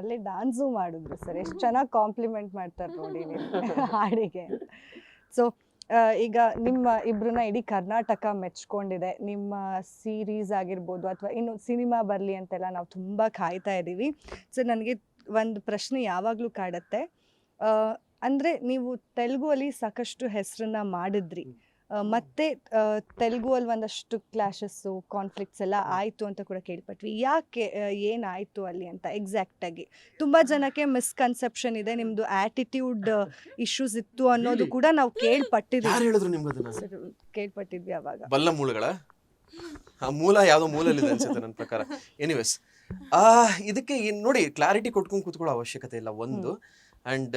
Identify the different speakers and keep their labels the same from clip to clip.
Speaker 1: ಅಲ್ಲೇ ಡಾನ್ಸು ಮಾಡಿದ್ರು ಸರ್ ಎಷ್ಟು ಚೆನ್ನಾಗಿ ಕಾಂಪ್ಲಿಮೆಂಟ್ ಮಾಡ್ತಾರೆ ನೋಡಿ ಹಾಡಿಗೆ. ಸೊ ಈಗ ನಿಮ್ಮ ಇಬ್ಬರನ್ನ ಇಡೀ ಕರ್ನಾಟಕ ಮೆಚ್ಕೊಂಡಿದೆ. ನಿಮ್ಮ ಸೀರೀಸ್ ಆಗಿರ್ಬೋದು ಅಥವಾ ಇನ್ನು ಸಿನಿಮಾ ಬರಲಿ ಅಂತೆಲ್ಲ ನಾವು ತುಂಬ ಕಾಯ್ತಾ ಇದ್ದೀವಿ ಸೊ ನನಗೆ ಒಂದು ಪ್ರಶ್ನೆ ಯಾವಾಗಲೂ ಕಾಡುತ್ತೆ. ಅಂದರೆ ನೀವು ತೆಲುಗು ಅಲ್ಲಿ ಸಾಕಷ್ಟು ಹೆಸರನ್ನ ಮಾಡಿದ್ರಿ. ಮತ್ತೆ ತೆಲುಗು ಅಲ್ಲಿ ಒಂದಷ್ಟು ಕ್ಲಾಶಸ್ಸು ಕಾನ್ಫ್ಲಿಕ್ಟ್ಸ್ ಎಲ್ಲ ಆಯಿತು ಅಂತ ಕೂಡ ಕೇಳ್ಪಟ್ವಿ. ಯಾಕೆ ಏನಾಯಿತು ಅಲ್ಲಿ ಅಂತ ಎಕ್ಸಾಕ್ಟ್ ಆಗಿ? ತುಂಬಾ ಜನಕ್ಕೆ ಮಿಸ್ಕನ್ಸೆಪ್ಷನ್ ಇದೆ ನಿಮ್ಮದು ಆಟಿಟ್ಯೂಡ್ ಇಶ್ಯೂಸ್ ಇತ್ತು ಅನ್ನೋದು ಕೂಡ ನಾವು ಕೇಳ್ಪಟ್ಟಿದ್ವಿ. ಕೇಳ್ಪಟ್ಟಿದ್ವಿ ಅವಾಗ.
Speaker 2: ಬಲ್ಲ ಮೂಲಗಳ? ಆ ಮೂಲ ಯಾವ್ದೋ ಮೂಲಲ್ಲಿದೆ ಅನ್ಸುತ್ತೆ ನನ್ನ ಪ್ರಕಾರ. ಎನಿವೇಸ್ ಆ ಇದಕ್ಕೆ ನೋಡಿ ಕ್ಲಾರಿಟಿ ಕೊಟ್ಕೊಂಡು ಕೂತ್ಕೊಳ್ಳೋ ಅವಶ್ಯಕತೆ ಇಲ್ಲ ಒಂದು. ಅಂಡ್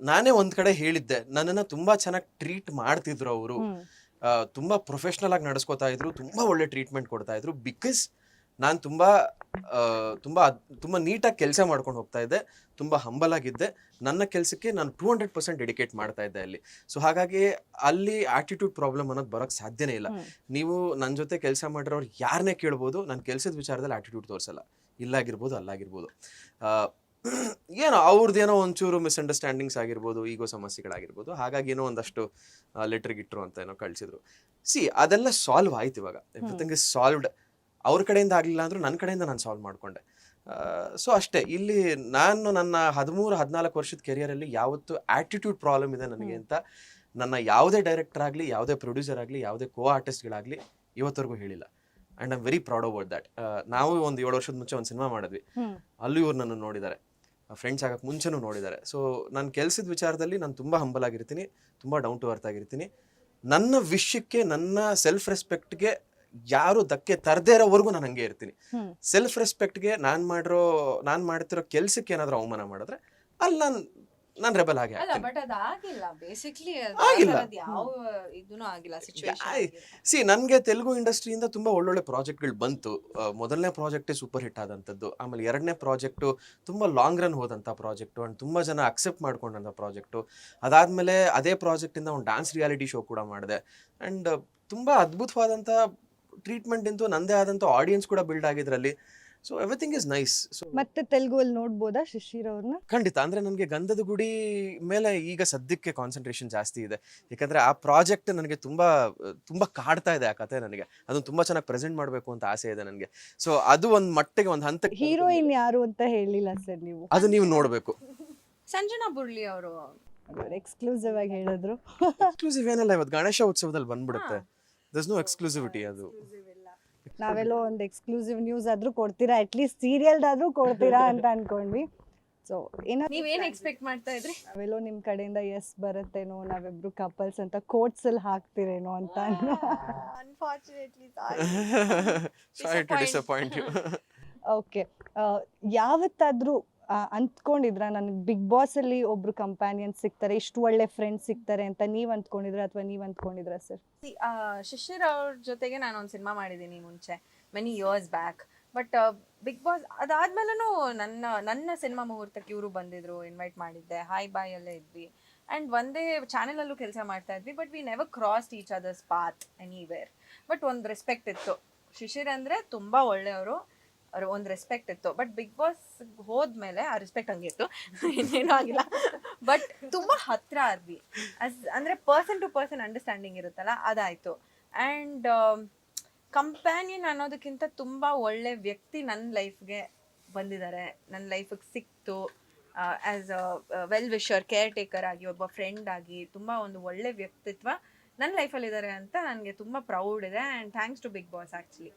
Speaker 2: ನಾನೇ ಒಂದ್ ಕಡೆ ಹೇಳಿದ್ದೆ ನನ್ನನ್ನ ತುಂಬಾ ಚೆನ್ನಾಗಿ ಟ್ರೀಟ್ ಮಾಡ್ತಿದ್ರು ಅವರು. ತುಂಬಾ ಪ್ರೊಫೆಷನಲ್ ಆಗಿ ನಡೆಸ್ಕೊತಾ ಇದ್ರು ತುಂಬಾ ಒಳ್ಳೆ ಟ್ರೀಟ್ಮೆಂಟ್ ಕೊಡ್ತಾ ಇದ್ರು ಬಿಕಾಸ್ ನಾನು ತುಂಬಾ ತುಂಬ ತುಂಬಾ ನೀಟಾಗಿ ಕೆಲಸ ಮಾಡ್ಕೊಂಡು ಹೋಗ್ತಾ ಇದ್ದೆ ತುಂಬಾ ಹಂಬಲ್ ಆಗಿದ್ದೆ. ನನ್ನ ಕೆಲಸಕ್ಕೆ ನಾನು ಟೂ ಹಂಡ್ರೆಡ್ ಪರ್ಸೆಂಟ್ ಡೆಡಿಕೇಟ್ ಮಾಡ್ತಾ ಇದ್ದೆ ಅಲ್ಲಿ. ಸೊ ಹಾಗಾಗಿ ಅಲ್ಲಿ ಆಟಿಟ್ಯೂಡ್ ಪ್ರಾಬ್ಲಮ್ ಅನ್ನೋದು ಬರೋಕ್ಕೆ ಸಾಧ್ಯನೇ ಇಲ್ಲ. ನೀವು ನನ್ನ ಜೊತೆ ಕೆಲಸ ಮಾಡಿರೋರು ಯಾರನ್ನೇ ಕೇಳ್ಬೋದು ನಾನು ಕೆಲಸದ ವಿಚಾರದಲ್ಲಿ ಆಟಿಟ್ಯೂಡ್ ತೋರಿಸಲ್ಲ. ಇಲ್ಲಾಗಿರ್ಬೋದು ಅಲ್ಲಾಗಿರ್ಬೋದು. ಏನೋ ಅವ್ರದ್ದೇನೋ ಒಂಚೂರು ಮಿಸ್ಅಂಡರ್ಸ್ಟ್ಯಾಂಡಿಂಗ್ಸ್ ಆಗಿರ್ಬೋದು ಈಗೋ ಸಮಸ್ಯೆಗಳಾಗಿರ್ಬೋದು. ಹಾಗಾಗಿ ಏನೋ ಒಂದಷ್ಟು ಲೆಟರ್ ಗಿಟ್ರು ಅಂತ ಏನೋ ಕಳಿಸಿದ್ರು. ಸಿ ಅದೆಲ್ಲ ಸಾಲ್ವ್ ಆಯ್ತು ಇವಾಗ. ಎವ್ರಿಥಿಂಗ್ ಇಸ್ ಸಾಲ್ವ್ಡ್ ಅವ್ರ ಕಡೆಯಿಂದ ಆಗಲಿಲ್ಲ ಅಂದ್ರೂ ನನ್ನ ಕಡೆಯಿಂದ ನಾನು ಸಾಲ್ವ್ ಮಾಡ್ಕೊಂಡೆ. ಸೊ ಅಷ್ಟೇ. ಇಲ್ಲಿ ನಾನು ನನ್ನ ಹದಿಮೂರು ಹದಿನಾಲ್ಕು ವರ್ಷದ ಕೆರಿಯರಲ್ಲಿ ಯಾವತ್ತು ಆಟಿಟ್ಯೂಡ್ ಪ್ರಾಬ್ಲಮ್ ಇದೆ ನನಗೆ ಅಂತ ನನ್ನ ಯಾವುದೇ ಡೈರೆಕ್ಟರ್ ಆಗಲಿ ಯಾವುದೇ ಪ್ರೊಡ್ಯೂಸರ್ ಆಗಲಿ ಯಾವುದೇ ಕೋ ಆರ್ಟಿಸ್ಟ್ಗಳಾಗಲಿ ಇವತ್ತವರೆಗೂ ಹೇಳಿಲ್ಲ. And I'm very proud about that ನಾವು ಒಂದು ಏಳು ವರ್ಷದ ಮುಂಚೆ ಒಂದು ಸಿನಿಮಾ ಮಾಡಿದ್ವಿ. ಅಲ್ಲೂ ಇವ್ರು ನನ್ನ ನೋಡಿದ್ದಾರೆ. ಫ್ರೆಂಡ್ಸ್ ಆಗಕ್ಕೆ ಮುಂಚೆನೂ ನೋಡಿದ್ದಾರೆ. ಸೊ ನನ್ನ ಕೆಲಸದ ವಿಚಾರದಲ್ಲಿ ನಾನು ತುಂಬ ಹಂಬಲ್ ಆಗಿರ್ತೀನಿ ತುಂಬ ಡೌನ್ ಟು ಅರ್ತ್ ಆಗಿರ್ತೀನಿ. ನನ್ನ ವಿಷಯಕ್ಕೆ ನನ್ನ ಸೆಲ್ಫ್ ರೆಸ್ಪೆಕ್ಟ್ಗೆ ಯಾರು ಧಕ್ಕೆ ತರದೇ ಇರೋವರೆಗೂ ನಾನು ಹಂಗೆ ಇರ್ತೀನಿ. ಸೆಲ್ಫ್ ರೆಸ್ಪೆಕ್ಟ್ಗೆ ನಾನು ಮಾಡಿರೋ ನಾನು ಮಾಡ್ತಿರೋ ಕೆಲಸಕ್ಕೆ ಏನಾದರೂ ಅವಮಾನ ಮಾಡಿದ್ರೆ ಅಲ್ಲಿ ನಾನು ನಾನು ರೆಬಲ್ ಹಾಗೆ
Speaker 3: ಅಲ್ಲ
Speaker 2: ಆಗ್ತೀನಿ.
Speaker 3: ಬಟ್ ಅದಾಗಿಲ್ಲ ಬೇಸಿಕ್ಲಿ
Speaker 2: ಆಗಿಲ್ಲ.
Speaker 3: ಯಾವ ಇದೂನು ಆಗಿಲ್ಲ ಸಿಚುವೇಶನ್
Speaker 2: ಸಿ ನನಗೆ ತೆಲುಗು ಇಂಡಸ್ಟ್ರಿಯಿಂದ ತುಂಬ ಒಳ್ಳೊಳ್ಳೆ ಪ್ರಾಜೆಕ್ಟ್ಗಳು ಬಂತು. ಆ, ಮೊದಲನೇ ಪ್ರಾಜೆಕ್ಟೇ ಸೂಪರ್ ಹಿಟ್ ಆದಂಥದ್ದು ಆಮೇಲೆ ಎರಡನೇ ಪ್ರಾಜೆಕ್ಟು ತುಂಬ ಲಾಂಗ್ ರನ್ ಹೋದಂಥ ಪ್ರಾಜೆಕ್ಟು ಆ್ಯಂಡ್ ತುಂಬ ಜನ ಅಕ್ಸೆಪ್ಟ್ ಮಾಡ್ಕೊಂಡಂಥ ಪ್ರಾಜೆಕ್ಟು ಅದಾದಮೇಲೆ ಅದೇ ಪ್ರಾಜೆಕ್ಟಿಂದ ಒಂದು ಡ್ಯಾನ್ಸ್ ರಿಯಾಲಿಟಿ ಶೋ ಕೂಡ ಮಾಡಿದೆ. ಆ್ಯಂಡ್ ತುಂಬ ಅದ್ಭುತವಾದಂಥ ಟ್ರೀಟ್ಮೆಂಟ್ ಇಂತೂ ನಂದೇ ಆದಂಥ ಆಡಿಯನ್ಸ್ ಕೂಡ build ಆಗಿದ್ರಲ್ಲಿ. So everything is nice so
Speaker 1: ಮತ್ತೆ ತೆಲುಗು ಅಲ್ಲಿ ನೋಡ್ಬೋದಾ ಶಿಶಿರ್ ಅವ್ರನ್ನ?
Speaker 2: ಖಂಡಿತ. ಅಂದ್ರೆ ನನಗೆ ಗಂಧದ ಗುಡಿ ಮೇಲೆ ಈಗ ಸದ್ಯಕ್ಕೆ ಕಾನ್ಸಂಟ್ರೇಷನ್ ಜಾಸ್ತಿ ಇದೆ. ಯಾಕಂದ್ರೆ ಆ ಪ್ರಾಜೆಕ್ಟ್ ನನಗೆ ತುಂಬಾ ತುಂಬಾ ಕಾಡ್ತಾ ಇದೆ ಆ ಕತೆ ನನಗೆ. ಅದನ್ನ ತುಂಬಾ ಚೆನ್ನಾಗಿ ಪ್ರೆಸೆಂಟ್ ಮಾಡಬೇಕು ಅಂತ ಆಸೆ ಇದೆ ನನಗೆ. ಸೊ ಅದು ಒಂದ್ ಮಟ್ಟಿಗೆ ಒಂದ್ ಹಂತ
Speaker 1: ಹೀರೋಯಿನ್ ಯಾರು ಅಂತ ಹೇಳಿಲ್ಲ ಸರ್ ನೀವು.
Speaker 2: ಅದು ನೀವು ನೋಡ್ಬೇಕು.
Speaker 3: ಸಂಜನಾ ಬುರ್ಲಿ ಅವರು.
Speaker 1: ಎಕ್ಸ್ಕ್ಲೂಸಿವ್ ಆಗಿ ಹೇಳಿದ್ರು.
Speaker 2: ಎಕ್ಸ್ಕ್ಲೂಸಿವ್ ಏನಲ್ಲ ಇವತ್ತು ಗಣೇಶ ಉತ್ಸವದಲ್ಲಿ ಬಂದ್ಬಿಡುತ್ತೆ. ದಸ್ ನೋ ಎಕ್ಸ್ಕ್ಲೂಸಿವಿಟಿ ಅದು.
Speaker 1: ನಾವೆಲ್ಲೋ ಒಂದು ಎಕ್ಸ್ಕ್ಲೂಸಿವ್ ನ್ಯೂಸ್ ಆದ್ರೂ ಕೊಡ್ತೀರಾ? ಅಟ್ಲೀಸ್ಟ್ ಸೀರಿಯಲ್ದಾದ್ರೂ ಕೊಡ್ತೀರಾ ಅಂತ ಅನ್ಕೊಂಡ್ವಿ. ಸೊ ಏನೋ
Speaker 3: ನೀವೇನು ಎಕ್ಸ್ಪೆಕ್ಟ್ ಮಾಡ್ತಾ ಇದ್ರಿ?
Speaker 1: ನಾವೆಲ್ಲೋ ನಿಮ್ ಕಡೆಯಿಂದ ಎಸ್ ಬರುತ್ತೇನೋ ನಾವಿಬ್ರು ಕಪಲ್ಸ್ ಅಂತ ಕೋಟ್ಸ್ ಅಲ್ಲಿ ಹಾಕ್ತಿರೇನೋ ಅಂತ
Speaker 3: unfortunately
Speaker 2: sorry to disappoint you
Speaker 1: okay ಯಾವತ್ತಾದ್ರೂ ಅಂದ್ಕೊಂಡಿದ್ರ ನನಗೆ ಬಿಗ್ ಬಾಸ್ ಅಲ್ಲಿ ಒಬ್ರು ಕಂಪ್ಯಾನಿಯನ್ ಸಿಗ್ತಾರೆ, ಇಷ್ಟು ಒಳ್ಳೆ ಫ್ರೆಂಡ್ಸ್ ಸಿಗ್ತಾರೆ ಅಂತ ನೀವು ಅಂದ್ಕೊಂಡಿದ್ರ ಅಥವಾ ನೀವು ಅಂದ್ಕೊಂಡಿದ್ರ ಸರ್?
Speaker 3: ಶಿಶಿರ್ ಅವ್ರ ಜೊತೆಗೆ ನಾನು ಒಂದು ಸಿನಿಮಾ ಮಾಡಿದ್ದೀನಿ ಮುಂಚೆ many years back but Bigg Boss ಅದಾದ್ಮೇಲೂ ನನ್ನ ನನ್ನ ಸಿನಿಮಾ ಮುಹೂರ್ತಕ್ಕೆ ಇವರು ಬಂದಿದ್ರು ಇನ್ವೈಟ್ ಮಾಡಿದ್ದೆ ಹಾಯ್ ಬಾಯ್ ಅಲ್ಲೇ ಇದ್ವಿ. ಆ್ಯಂಡ್ ಒಂದೇ ಚಾನೆಲಲ್ಲೂ ಕೆಲಸ ಮಾಡ್ತಾ ಇದ್ವಿ but we never crossed each others path anywhere but ಒಂದು ರೆಸ್ಪೆಕ್ಟ್ ಇತ್ತು. ಶಿಶಿರ್ ಅಂದರೆ ತುಂಬ ಒಳ್ಳೆಯವರು ಅವ್ರ ಒಂದು ರೆಸ್ಪೆಕ್ಟ್ ಇತ್ತು. ಬಟ್ ಬಿಗ್ ಬಾಸ್ ಹೋದ್ಮೇಲೆ ಆ ರೆಸ್ಪೆಕ್ಟ್ ಹಂಗಿತ್ತು. ಇನ್ನೇನು ಆಗಿಲ್ಲ. ಬಟ್ ತುಂಬಾ ಹತ್ರ ಆದ್ವಿ. ಅಸ್ ಅಂದರೆ ಪರ್ಸನ್ ಟು ಪರ್ಸನ್ ಅಂಡರ್ಸ್ಟ್ಯಾಂಡಿಂಗ್ ಇರುತ್ತಲ್ಲ, ಅದಾಯಿತು. ಅಂಡ್ ಕಂಪ್ಯಾನಿಯನ್ ಅನ್ನೋದಕ್ಕಿಂತ ತುಂಬಾ ಒಳ್ಳೆ ವ್ಯಕ್ತಿ ನನ್ನ ಲೈಫ್ಗೆ ಬಂದಿದ್ದಾರೆ. ನನ್ನ ಲೈಫಿಗೆ ಸಿಕ್ತು. As a well wisher caretaker ಆಗಿ, ಒಬ್ಬ ಫ್ರೆಂಡ್ ಆಗಿ, ತುಂಬಾ ಒಂದು ಒಳ್ಳೆ ವ್ಯಕ್ತಿತ್ವ ನನ್ನ ಲೈಫಲ್ಲಿ ಇದ್ದಾರೆ ಅಂತ ನನಗೆ ತುಂಬ ಪ್ರೌಡ್ ಇದೆ and thanks to Bigg Boss actually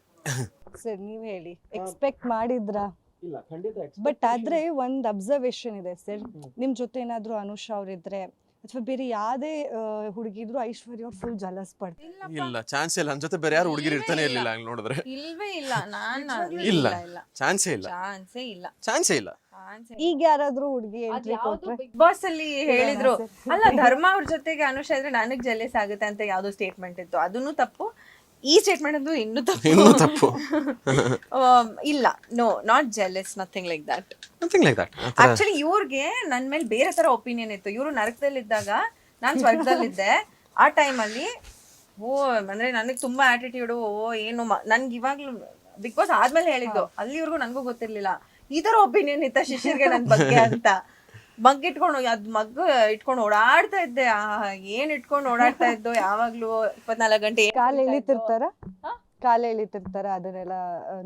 Speaker 1: sir ನೀವ್ ಹೇಳಿ. ಎಕ್ಸ್ಪೆಕ್ಟ್ ಮಾಡಿದ್ರಾ?
Speaker 2: ಇಲ್ಲ ಖಂಡಿತ
Speaker 1: ಬಟ್ ಆದ್ರೆ ಒಂದ್ ಅಬ್ಸರ್ವೇಷನ್ ಇದೆ ಸರ್. ನಿಮ್ ಜೊತೆ ಏನಾದರೂ ಅನುಷಾ ಅವ್ರಿದ್ರೆ ಅಥವಾ ಬೇರೆ ಯಾವ್ದೇ ಹುಡುಗಿದ್ರು ಐಶ್ವರ್ಯ ಅವ್ರು ಫುಲ್ ಜಲಸ್ ಪಡ್ತಾರೆ
Speaker 2: ಇಲ್ಲ ಚಾನ್ಸ್ ಇಲ್ಲ. ನನ್ನ ಜೊತೆ ಬೇರೆ ಯಾರು ಹುಡುಗಿರು ಇರ್ತಾನೆ ಇರ್ಲಿಲ್ಲ ಹಂಗ್ ನೋಡಿದ್ರೆ.
Speaker 3: ಇಲ್ವೇ ಇಲ್ಲ. ನಾನು
Speaker 2: ಇಲ್ಲ.
Speaker 3: ಇಲ್ಲ
Speaker 2: ಚಾನ್ಸೇ ಇಲ್ಲ.
Speaker 3: ಚಾನ್ಸೇ ಇಲ್ಲ.
Speaker 2: ಚಾನ್ಸೇ ಇಲ್ಲ.
Speaker 1: ಈಗ ಯಾರಾದ್ರೂ ಹುಡುಗಿ ಎಂಟ್ರಿ ಕೊಟ್ರೆ
Speaker 3: ಬಿಗ್ ಬಾಸ್ ಅಲ್ಲಿ ಹೇಳಿದ್ರು. ಅಲ್ಲ ಧರ್ಮ ಅವ್ರ ಜೊತೆಗೆ ಅನುಷ ಇದ್ರೆ ನನಗ್ ಜೆಲೆಸ್ ಆಗುತ್ತೆ ಅಂತ ಯಾವ್ದೋ ಸ್ಟೇಟ್ಮೆಂಟ್ ಇತ್ತು. ಅದನ್ನು ತಪ್ಪು. ಈ ಸ್ಟೇಟ್ಮೆಂಟ್ ಅದು ಇನ್ನೂ ತಪ್ಪು.
Speaker 2: ಇನ್ನೂ ತಪ್ಪು.
Speaker 3: ಆಮ್, ಇಲ್ಲ no not jealous nothing like that
Speaker 2: nothing like that
Speaker 3: actually ಇವ್ರಿಗೆ ನನ್ ಮೇಲೆ ಬೇರೆ ತರ ಒಪಿನಿಯನ್ ಇತ್ತು. ಇವರು ನರಕದಲ್ಲಿ ಇದ್ದಾಗ ನಾನು ಸ್ವರ್ಗದಲ್ಲಿ ಇದ್ದೆ ಆ ಟೈಮಲ್ಲಿ ಓ ಅಂದ್ರೆ ನನಗೆ ತುಂಬಾ ಆಟಿಟ್ಯೂಡು ಓ ಏನು ನನಗೆ ನನ್ಗೆ ಇವಾಗ್ಲೂ ಬಿಗ್ ಬಾಸ್ ಆದ್ಮೇಲೆ ಹೇಳಿದ್ದು. ಅಲ್ಲಿವರೆಗೂ ನನಗೂ ಗೊತ್ತಿರ್ಲಿಲ್ಲ. ಈ ತರ ಒಪಿನಿಯನ್ ಇತ್ತ ಶಿಷ್ಯರಿಗೆ ನನ್ ಬಗ್ಗೆ ಅಂತ. ಮಗ್ ಇಟ್ಕೊಂಡು ಅದ್ ಮಗ್ ಇಟ್ಕೊಂಡು ಓಡಾಡ್ತಾ ಇದ್ದೆ. ಆ, ಏನ್ ಇಟ್ಕೊಂಡು ಓಡಾಡ್ತಾ ಇದ್ದು ಯಾವಾಗ್ಲೂ ಇಪ್ಪತ್ನಾಲ್ಕು ಗಂಟೆ
Speaker 1: ಕಾಲ? ಎಳಿತಿರ್ತಾರ? ಕಾಲ್ ಎಳಿತಿರ್ತಾರ? ಅದನ್ನೆಲ್ಲ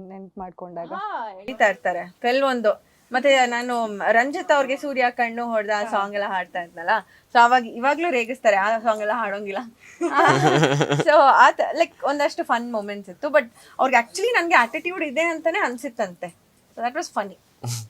Speaker 1: ನೆನ್ಪ್ ಮಾಡ್ಕೊಂಡಾಗ?
Speaker 3: ಹಾ, ಎಳಿತಾ ಇರ್ತಾರೆ. ಕೆಲವೊಂದು. ಮತ್ತೆ ನಾನು ರಂಜಿತ್ ಅವ್ರಿಗೆ ಸೂರ್ಯ ಕಣ್ಣು ಹೊಡೆದ ಆ ಸಾಂಗ್ ಎಲ್ಲ ಹಾಡ್ತಾ ಇದ್ನಲ್ಲ. ಸೊ ಅವಾಗ ಇವಾಗ್ಲೂ ರೇಗಿಸ್ತಾರೆ. ಆ ಸಾಂಗ್ ಎಲ್ಲ ಹಾಡೋಂಗಿಲ್ಲ. ಸೊ ಆತ ಲೈಕ್ ಒಂದಷ್ಟು ಫನ್ ಮೂಮೆಂಟ್ಸ್ ಇತ್ತು. ಬಟ್ ಅವ್ರಿಗೆ ಆಕ್ಚುಲಿ ನನ್ಗೆ ಆಟಿಟ್ಯೂಡ್ ಇದೆ ಅಂತಾನೆ ಅನ್ಸಿತ್ತಂತೆ. So that was funny